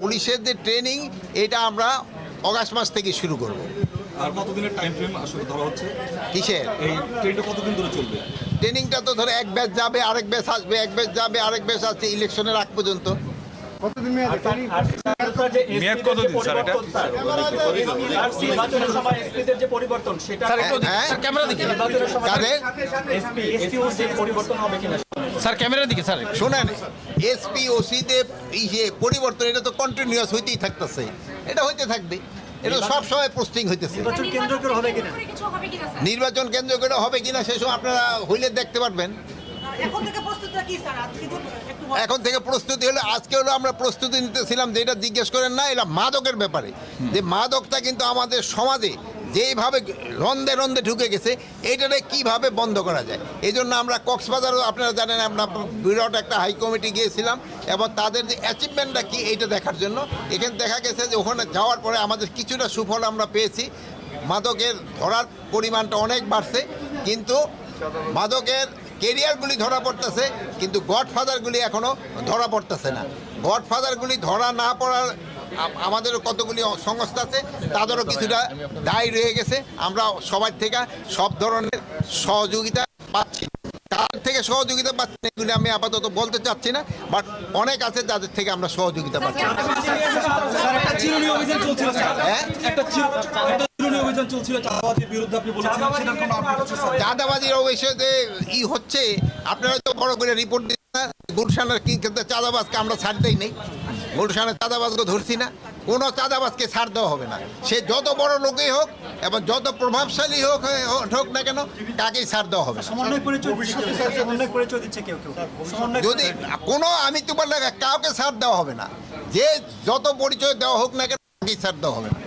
পুলিশের যে ট্রেনিং এটা আমরা অগাস্ট মাস থেকে শুরু করব। আর কতদিনের টাইম ফ্রেম আসলে ধরা হচ্ছে? কিসের? এই ট্রেনটা কতদিন ধরে চলবে? ট্রেনিংটা তো ধরো এক ব্যাচ যাবে আরেক ব্যাচ আসবে এক ব্যাচ যাবে আরেক ব্যাচ আসছে ইলেকশনের আগ পর্যন্ত। মেয়াদ? কতদিন? স্যার এটা? নির্বাচনের সময় এসপিদের যে পরিবর্তন সেটা হ্যাঁ? ক্যামেরা দিকে। নির্বাচনের সময় এসপি এসপিওসি পরিবর্তন হবে কিনা? স্যার ক্যামেরার দিকে স্যার। শোনেন এসপি ওসিতে এই যে পরিবর্তন এটা তো কন্টিনিউয়াস হইতেই থাকতেছে। এটা হইতে থাকবে। এটা সব সময় পোস্টিং হইতেছে। নির্বাচন কেন্দ্র হবে কিনা? কিছু হবে কিনা স্যার? নির্বাচন কেন্দ্র করে হবে কিনা সেসব আপনারা হইলে দেখতে পারবেন। এখন থেকে প্রস্তুতটা কি স্যার? আজকে তো একটু বলেন। এখন থেকে প্রস্তুতি হলে আজকে হলো আমরা প্রস্তুতি নিতেছিলাম যে এটা জিজ্ঞেস করেন না এটা মাদকের ব্যাপারে। যে মাদকটা কিন্তু আমাদের সমাজে যেইভাবে রন্দে রন্দে ঢুকে গেছে এইটাকে কীভাবে বন্ধ করা যায়? এই জন্য আমরা কক্সবাজারও আপনারা জানেন আমরা বিরাট একটা হাই কমিটি গিয়েছিলাম এবং তাদের যে অ্যাচিভমেন্টটা কি এইটা দেখার জন্য। এখানে দেখা গেছে যে ওখানে যাওয়ার পরে আমাদের কিছুটা সুফল আমরা পেয়েছি। মাদকের ধরার পরিমাণটা অনেক বাড়ছে কিন্তু মাদকের কেরিয়ারগুলি ধরা পড়তেছে কিন্তু গডফাদারগুলি এখনও ধরা পড়তেছে না। গডফাদারগুলি ধরা না পড়ার আম- আমাদেরও কতগুলি সংস্থা আছে তাদেরও কিছুটা দায় রয়ে গেছে। আমরা সবার থেকে সব ধরনের সহযোগিতা পাচ্ছি। তাদের থেকে সহযোগিতা পাচ্ছি এগুলি আমি আপাতত বলতে চাচ্ছি না বাট অনেক আছে যাদের থেকে আমরা সহযোগিতা পাচ্ছি। হ্যাঁ? একটা চির- একটা চিরুনি অভিযান চলছিল চাঁদাবাজির বিরুদ্ধে আপনি বলেছিলেন সেটার কোনো আপডেট আছে স্যার চাঁদাবাজির অবশ্যই ই হচ্ছে আপনারা তো বড় করে রিপোর্ট দিচ্ছেন না গুলশানের কি কিন্তু চাঁদাবাজকে আমরা ছাড় দেই নেই। গুলশানের চাঁদাবাজকে ধরছি না কোনো চাঁদাবাজকে ছাড় দেওয়া হবে না। সে যত বড় লোকই হোক এবং যত প্রভাবশালী হোক হোক না কেন তাকেই ছাড় দেওয়া হবে। যদি কোনো আমি তো বললে কাউকে ছাড় দেওয়া হবে না যে যত পরিচয় দেওয়া হোক না কেন তাকেই ছাড় দেওয়া হবে না।